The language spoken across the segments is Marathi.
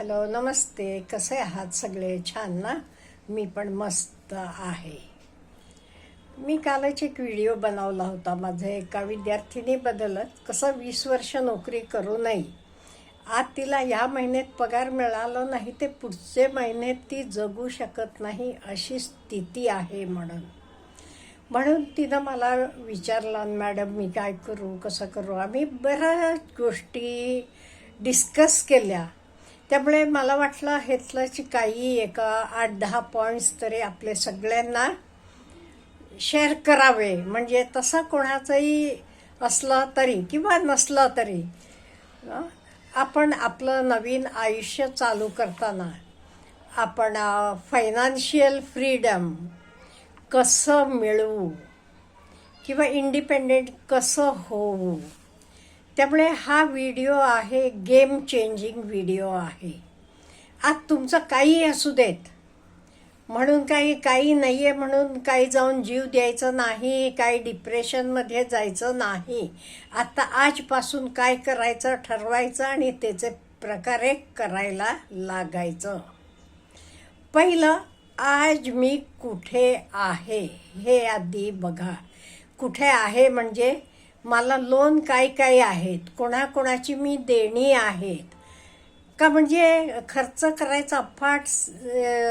हॅलो नमस्ते. कसे आहात सगळे? छान ना? मी पण मस्त आहे. मी कालच एक व्हिडिओ बनवला होता माझ्या एका विद्यार्थिनीबद्दलच कसं वीस वर्ष नोकरी करू नये. आज तिला या महिन्यात पगार मिळाला नाही ते पुढचे महिन्यात ती जगू शकत नाही अशी स्थिती आहे म्हणून. म्हणून तिनं मला विचारलं मॅडम मी काय करू? कसं करू? आम्ही बऱ्याच गोष्टी डिस्कस केल्या. त्यामुळे मला वाटलं ह्यातलंच काही एका आठ दहा पॉईंट्स तरी आपले सगळ्यांना शेअर करावे. म्हणजे तसं कोणाचंही असलं तरी किंवा नसलं तरी आपण आपलं नवीन आयुष्य चालू करताना आपण फायनान्शियल फ्रीडम कसं मिळवू किंवा इंडिपेंडेंट कसं होऊ त्यामुळे हा व्हिडिओ आहे गेम चेंजिंग व्हिडिओ आहे. आज तुमचं काही असू देत. म्हणून काही काही नाही आहे म्हणून काही जाऊन जीव द्यायचं नाही काही डिप्रेशनमध्ये जायचं नाही. आता आजपासून काय करायचं ठरवायचं आणि त्याचे प्रकारे करायला लागायचं. पहिलं आज मी कुठे आहे हे आधी बघा. कुठे आहे म्हणजे मला लोन काय काय आहेत? कोणाकोणाची मी देणी आहेत? का म्हणजे खर्च करायचा अफाट स-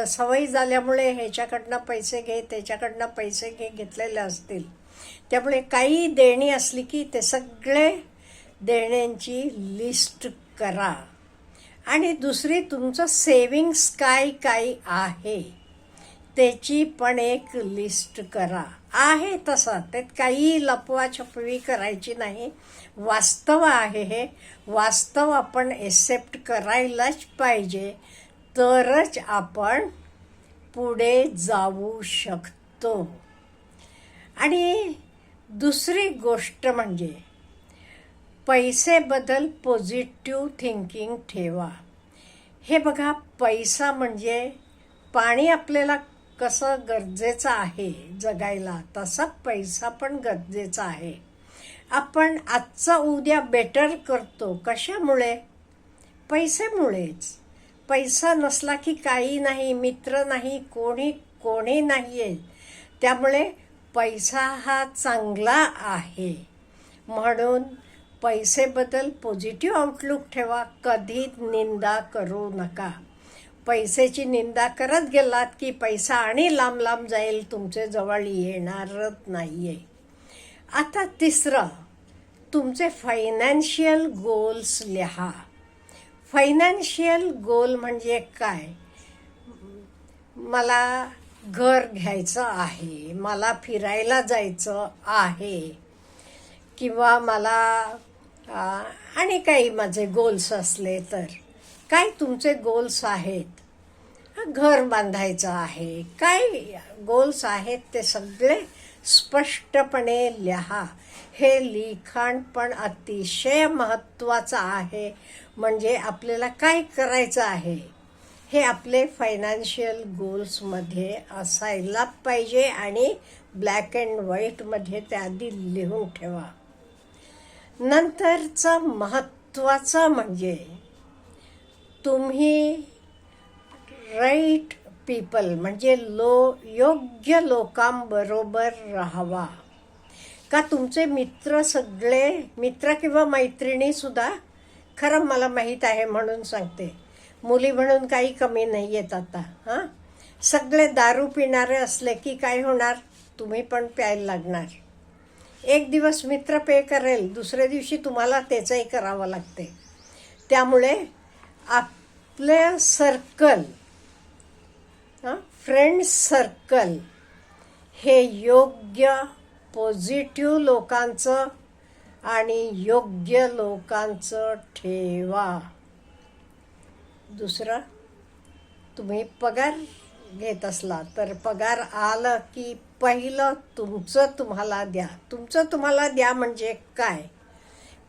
सवयी झाल्यामुळे ह्याच्याकडनं पैसे घे त्याच्याकडनं पैसे घे घेतलेले असतील. त्यामुळे काही देणी असली की ते सगळे देण्यांची लिस्ट करा. आणि दुसरी तुमचं सेविंग्स काय काय आहे? त्याची पण एक लिस्ट करा. आहे तसा. त्यात काही लपवाछपवी करायची नाही. वास्तव आहे हे. वास्तव आपण एक्सेप्ट करायलाच पाहिजे. तरच आपण पुढे जाऊ शकतो. आणि दुसरी गोष्ट म्हणजे पैसेबद्दल पॉझिटिव्ह थिंकिंग ठेवा. हे बघा पैसा म्हणजे पाणी आपल्याला कसं गरजेचं आहे जगायला तसा पैसा पण गरजेचा आहे. आपण आजचा उद्या बेटर करतो कशामुळे? पैसेमुळेच. पैसा नसला की काही नाही मित्र नाही कोणी कोणी नाही आहे त्यामुळे पैसा हा चांगला आहे. म्हणून पैसेबद्दल पॉझिटिव्ह आउटलुक ठेवा. कधी निंदा करू नका. पैशाची निंदा करत गेलात की पैसा आणि लांब लांब जाईल तुमचे जवळ येणारच नाही आहे आता तिसरं तुमचे फायनान्शियल गोल्स लिहा. फायनान्शियल गोल म्हणजे काय? मला घर घ्यायचं आहे मला फिरायला जायचं आहे किंवा मला आणि काही माझे गोल्स असले तर. काय तुमचे गोल्स आहेत? घर बांधायचं आहे. काय गोल्स आहेत ते सगळे स्पष्टपणे लिहा. हे लिखाण पण अतिशय महत्त्वाचं आहे. म्हणजे आपल्याला काय करायचं आहे? हे आपले फायनान्शियल गोल्समध्ये असायला पाहिजे आणि ब्लॅक अँड व्हाईटमध्ये ते आधी लिहून ठेवा. नंतरचं महत्त्वाचं म्हणजे तुम्ही राईट पीपल म्हणजे लो योग्य लोकांबरोबर राहावा. का तुमचे मित्र सगळे मित्र किंवा मैत्रिणीसुद्धा खरं मला माहीत आहे म्हणून सांगते. मुली म्हणून काही कमी नाही येत आता हां? सगळे दारू पिणारे असले की काय होणार? तुम्ही पण प्यायला लागणार. एक दिवस मित्र पे करेल दुसऱ्या दिवशी तुम्हाला त्याचंही करावं लागते. त्यामुळे आपलं सर्कल फ्रेंड सर्कल हे योग्य पॉझिटिव्ह लोकांचं आणि योग्य लोकांचं ठेवा. दुसरं तुम्ही पगार घेत असला तर पगार आलं की पहिलं तुमचं तुम्हाला द्या. तुमचं तुम्हाला द्या म्हणजे काय?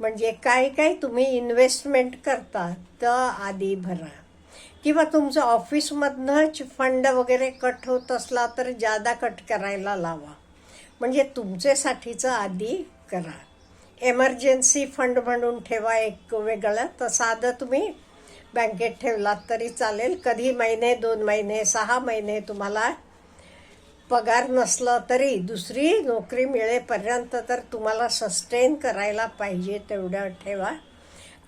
म्हणजे काय काय तुम्ही इन्व्हेस्टमेंट करता तर आधी भरा. किंवा तुमचं ऑफिसमधनंच फंड वगैरे कट होत असला तर जादा कट करायला लावा. म्हणजे तुमच्यासाठीचं आधी करा. एमर्जन्सी फंड म्हणून ठेवा एक वेगळं तर साधं तुम्ही बँकेत ठेवलात तरी चालेल. कधी महिने दोन महिने सहा महिने तुम्हाला पगार नसला तरी दुसरी नोकरी मिळेपर्यंत तर तुम्हाला सस्टेन करायला पाहिजे तेवढं ठेवा.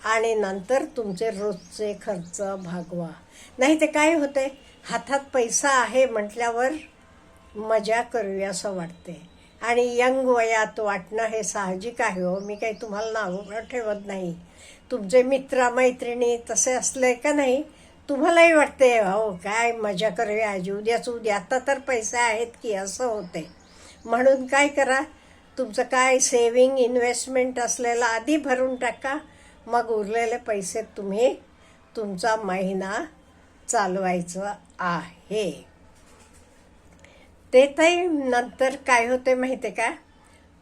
आणि नंतर तुमचे रोजचे खर्च भागवा. नाही ते काय होते हातात पैसा आहे म्हटल्यावर मजा करूया असं वाटते आणि यंग वयात वाटणं हे साहजिक आहे हो. मी काही तुम्हाला नाव ठेवत नाही. तुमचे मित्र मैत्रिणी तसे असले का नाही? तुम्हालाही वाटते हो काय मजा करूया आज? उद्याच उद्या आता तर पैसे आहेत की असं होते म्हणून काय करा तुमचं काय सेविंग इन्व्हेस्टमेंट असलेलं आधी भरून टाका मग उरलेले पैसे तुम्ही तुमचा महिना चालवायचं आहे. ते ताई नंतर काय होते माहिती आहे का?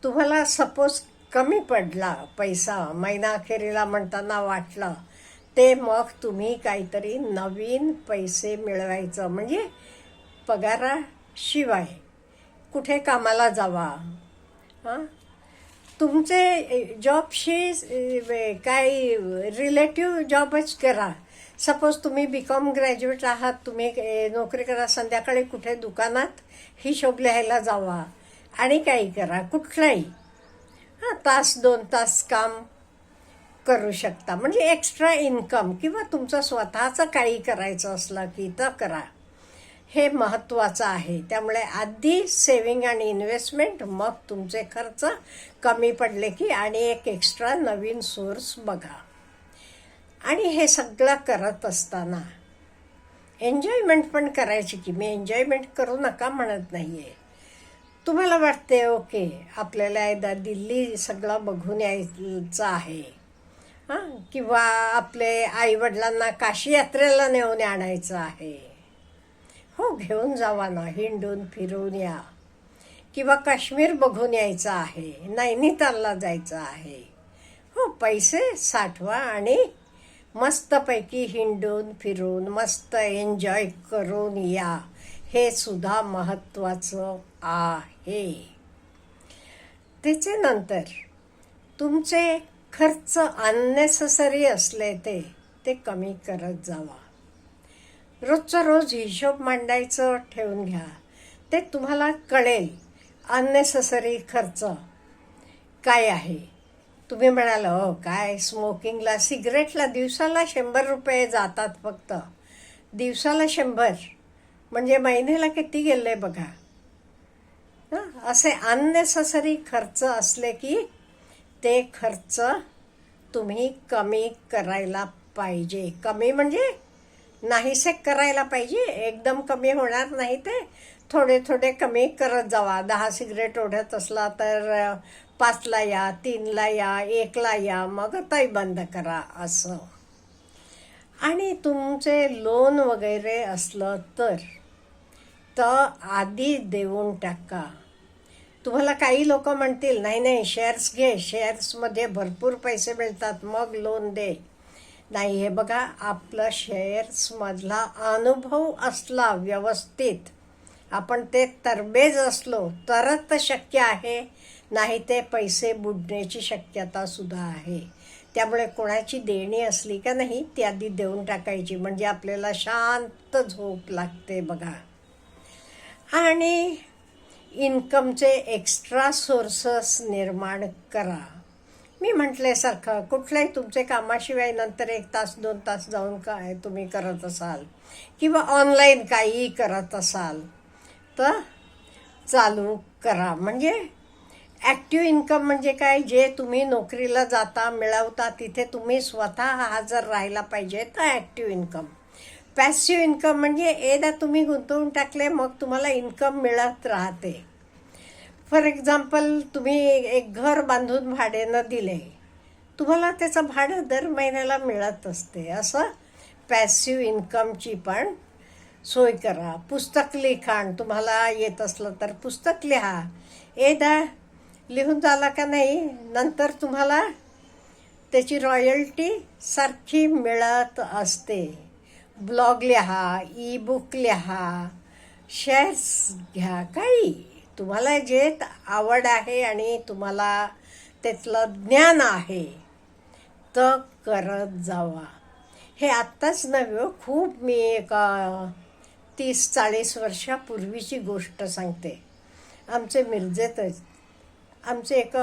तुम्हाला सपोज कमी पडला पैसा महिना अखेरीला म्हणताना वाटलं ते मग तुम्ही काहीतरी नवीन पैसे मिळवायचं. म्हणजे पगाराशिवाय कुठे कामाला जावा. हां? तुमचे जॉबशी काही रिलेटिव्ह जॉबच करा. सपोज तुम्ही बी कॉम ग्रॅज्युएट आहात तुम्ही नोकरी करा संध्याकाळी कुठे दुकानात हिशोब लिहायला जावा. आणि काही करा कुठलाही. हां तास दोन तास काम. करू शकता. म्हणजे एक्स्ट्रा इन्कम किंवा तुमचं स्वतःचं काही करायचं असलं की तर करा. हे महत्त्वाचं आहे. त्यामुळे आधी सेविंग आणि इन्व्हेस्टमेंट मग तुमचे खर्च कमी पडले की आणि एक एक्स्ट्रा नवीन सोर्स बघा. आणि हे सगळं करत असताना एन्जॉयमेंट पण करायची की मी एन्जॉयमेंट करू नका म्हणत नाही आहे तुम्हाला वाटते ओके आपल्याला एकदा दिल्ली सगळं बघून यायचं आहे. हां? किंवा आपले आईवडिलांना काशी यात्रेला नेऊन आणायचं आहे? हो घेऊन जावा ना हिंडून फिरून या. किंवा काश्मीर बघून यायचं आहे नैनितालला जायचं आहे. हो पैसे साठवा आणि मस्तपैकी हिंडून फिरून मस्त एन्जॉय करून या. हे सुद्धा महत्त्वाचं आहे. त्याचे नंतर तुमचे खर्च अननेसेसरी असले ते ते कमी करत जावा. रोजचा रोज हिशोब मांडायचं ठेवून घ्या. ते तुम्हाला कळेल अननेसेसरी खर्च काय आहे. तुम्ही म्हणाल हो काय? स्मोकिंगला सिगरेटला दिवसाला शंभर रुपये जातात फक्त. दिवसाला शंभर? म्हणजे महिन्याला किती गेले बघा. असे अननेसेसरी खर्च असले की ते खर्च तुम्ही कमी करायला पाहिजे. कमी म्हणजे नाहीसे करायला पाहिजे. एकदम कमी होणार नाही ते. थोडे थोडे कमी करत जावा. दहा सिगरेट ओढत असला तर पाचला या तीनला या एकला या मग ताई बंद करा असं. आणि तुमचे लोन वगैरे असलं तर तर आधी देऊन टाका. तुम्हाला काही लोक म्हणतील नाही नाही शेअर्स घे शेअर्समध्ये भरपूर पैसे मिळतात मग लोन दे. नाही हे बघा आपलं शेअर्समधला अनुभव असला व्यवस्थित आपण ते तरबेज असलो तरच शक्य आहे. नाही ते पैसे बुडण्याची शक्यता सुद्धा आहे. त्यामुळे कोणाची देणी असली का नाही ती आधी देऊन टाकायची म्हणजे आपल्याला शांत झोप लागते बघा. आणि इन्कमचे एक्स्ट्रा सोर्सेस निर्माण करा. मी म्हटल्यासारखं कुठल्याही तुमचे कामाशिवाय नंतर एक तास दोन तास जाऊन काय तुम्ही करत असाल? किंवा ऑनलाईन काहीही करत असाल? तर चालू करा. म्हणजे ॲक्टिव्ह इन्कम म्हणजे काय? जे तुम्ही नोकरीला जाता मिळवता तिथे तुम्ही स्वतः हजर राहायला पाहिजे तर ॲक्टिव्ह इन्कम पॅसिव्ह इन्कम म्हणजे एकदा तुम्ही गुंतवून टाकले मग तुम्हाला इन्कम मिळत राहते. फॉर एक्झाम्पल तुम्ही एक घर बांधून भाड्यानं दिले. तुम्हाला त्याचं भाडं दर महिन्याला मिळत असते. असं पॅसिव्ह इन्कमची पण सोय करा. पुस्तक लिखाण तुम्हाला येत असलं तर पुस्तक लिहा. एकदा लिहून झाला का नाही नंतर तुम्हाला त्याची रॉयल्टी सारखी मिळत असते. ब्लॉग लिहा ई बुक लिहा शेअर्स घ्या काही. तुम्हाला जे आवड आहे आणि तुम्हाला त्यातलं ज्ञान आहे तर करत जावा. हे आत्ताच नव्हे हो, खूप मी एका तीस चाळीस वर्षापूर्वीची गोष्ट सांगते. आमचे मिरजेतच आमचे एक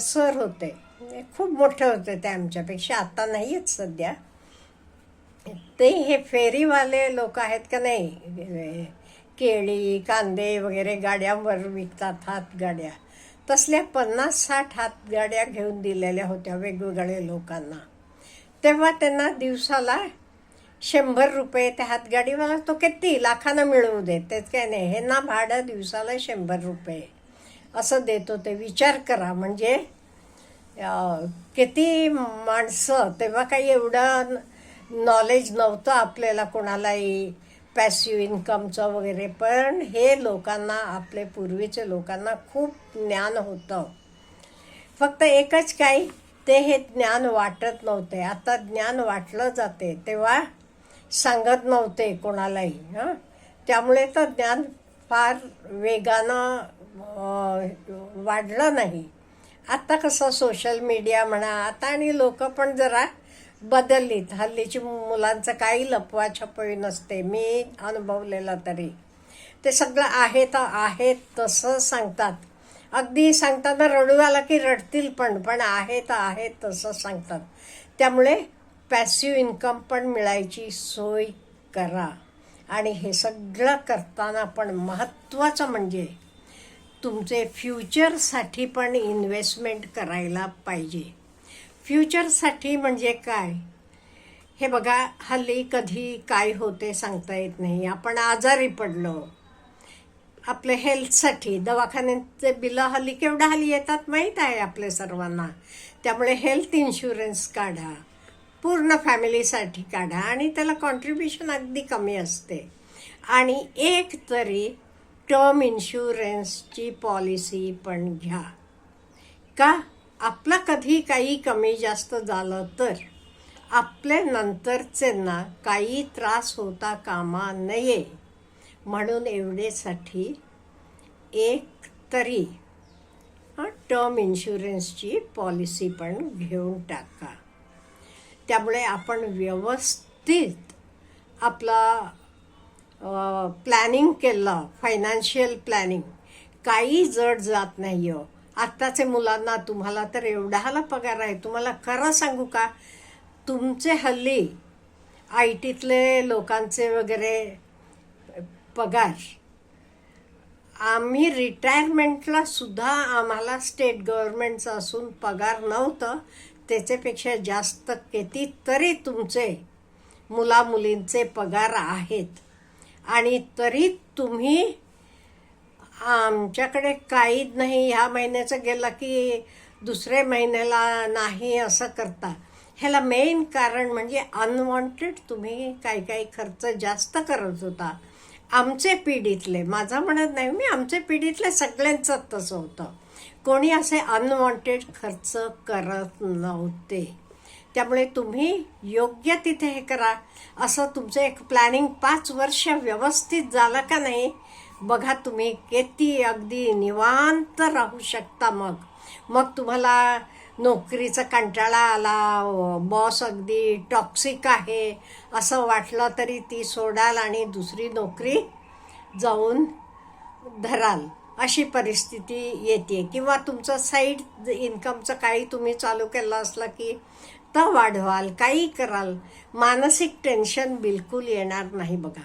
सर होते. खूप मोठे होते ते आमच्यापेक्षा. आत्ता नाही आहेत सध्या. ते हे फेरीवाले लोक आहेत का नाही? केळी कांदे वगैरे गाड्यांवर विकतात हातगाड्या तसल्या पन्नास साठ हातगाड्या घेऊन दिलेल्या होत्या वेगवेगळ्या लोकांना. तेव्हा त्यांना दिवसाला शंभर रुपये त्या हातगाडीवाला तो किती? लाखानं मिळवू देत तेच काय नाही. हे ना भाडं दिवसाला शंभर रुपये. असं देत होते. विचार करा. म्हणजे किती माणसं तेव्हा काही एवढं नॉलेज नव्हतं आपल्याला कोणालाही पॅसिव्ह इन्कमचं वगैरे पण हे लोकांना आपले पूर्वीचे लोकांना खूप ज्ञान होतं. फक्त एकच काही ते हे ज्ञान वाटत नव्हते. आता ज्ञान वाटलं जाते तेव्हा सांगत नव्हते कोणालाही हं? त्यामुळे तर ज्ञान फार वेगानं वाढलं नाही. आता कसं सोशल मीडिया म्हणा आता आणि लोक पण जरा बदललीत हल्लीची मुलांचं काही लपवा छपवी नसते. मी अनुभवलेलं तरी. ते सगळं आहे तर आहे तसं सांगतात. अगदी सांगताना रडू आला की रडतील पण पण आहे तर आहे तसं सांगतात. त्यामुळे पॅसिव्ह इन्कम पण मिळायची सोय करा. आणि हे सगळं करताना पण महत्त्वाचं म्हणजे तुमचे फ्युचरसाठी पण इन्व्हेस्टमेंट करायला पाहिजे. फ्युचरसाठी म्हणजे काय? हे बघा हल्ली कधी काय होते सांगता येत नाही. आपण आजारी पडलो. आपल्या हेल्थसाठी दवाखान्याचे बिलं हल्ली केवढं हल्ली येतात माहीत आहे आपल्या सर्वांना. त्यामुळे हेल्थ इन्शुरन्स काढा. पूर्ण फॅमिलीसाठी काढा आणि त्याला कॉन्ट्रीब्युशन अगदी कमी असते. आणि एक तरी टर्म इन्शुरन्सची पॉलिसी पण घ्या. का? आपलं कधी काही कमी जास्त झालं तर आपल्या नंतरच्यांना काही त्रास होता कामा नये. म्हणून एवढेसाठी एक तरी टर्म इन्शुरन्सची पॉलिसी पण घेऊन टाका. त्यामुळे आपण व्यवस्थित आपला प्लॅनिंग केलं फायनान्शियल प्लॅनिंग. काही जड जात नाही हो आत्ताचे मुलांना तुम्हाला तर एवढाला पगार आहे. तुम्हाला खरं सांगू का? तुमचे हल्ली आय टीतले लोकांचे वगैरे पगार आम्ही रिटायरमेंटला सुद्धा आम्हाला स्टेट गव्हर्नमेंटचं असून पगार नव्हतं. त्याच्यापेक्षा जास्त कितीतरी तुमचे मुलामुलींचे पगार आहेत. आणि तरी तुम्ही आमच्याकडे काहीच नाही. ह्या महिन्याचं गेलं की दुसऱ्या महिन्याला नाही असं करता. ह्याला मेन कारण म्हणजे अनवॉन्टेड तुम्ही काही काही खर्च जास्त करत होता. आमचे पिढीतले माझा म्हणत नाही मी आमचे पिढीतले सगळ्यांचं तसं होतं. कोणी असे अनवॉन्टेड खर्च करत नव्हते. त्यामुळे तुम्ही योग्य तिथे हे करा. असं तुमचं एक प्लॅनिंग पाच वर्ष व्यवस्थित झालं का नाही बघा तुम्ही किती अगदी निवांत राहू शकता मग. मग तुम्हाला नोकरीचा कंटाळा आला बॉस अगदी टॉक्सिक आहे असं वाटलं तरी ती सोडाल आणि दुसरी नोकरी जाऊन धराल. अशी परिस्थिती येते. किंवा तुमचं साईड इन्कमचं काही तुम्ही चालू केलं असलं की तर वाढवाल काही कराल. मानसिक टेन्शन बिलकुल येणार नाही बघा.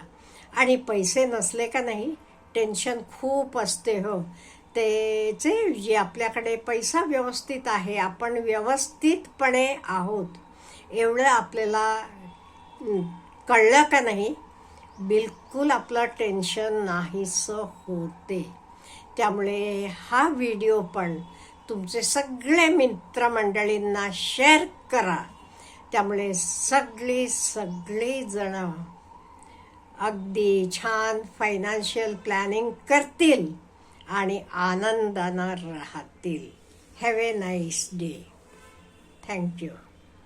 आणि पैसे नसले का नाही टेन्शन खूप असते हो. त्याचे जे आपल्याकडे पैसा व्यवस्थित आहे आपण व्यवस्थितपणे आहोत. एवढं आपल्याला कळलं का नाही? बिलकुल आपलं टेन्शन नाहीसं होते. त्यामुळे हा व्हिडिओ पण तुमचे सगळे मित्रमंडळींना शेअर करा. त्यामुळे सगळी सगळी जणं अगदी छान फायनान्शियल प्लॅनिंग करतील आणि आनंदानं राहतील. Have a nice day thank you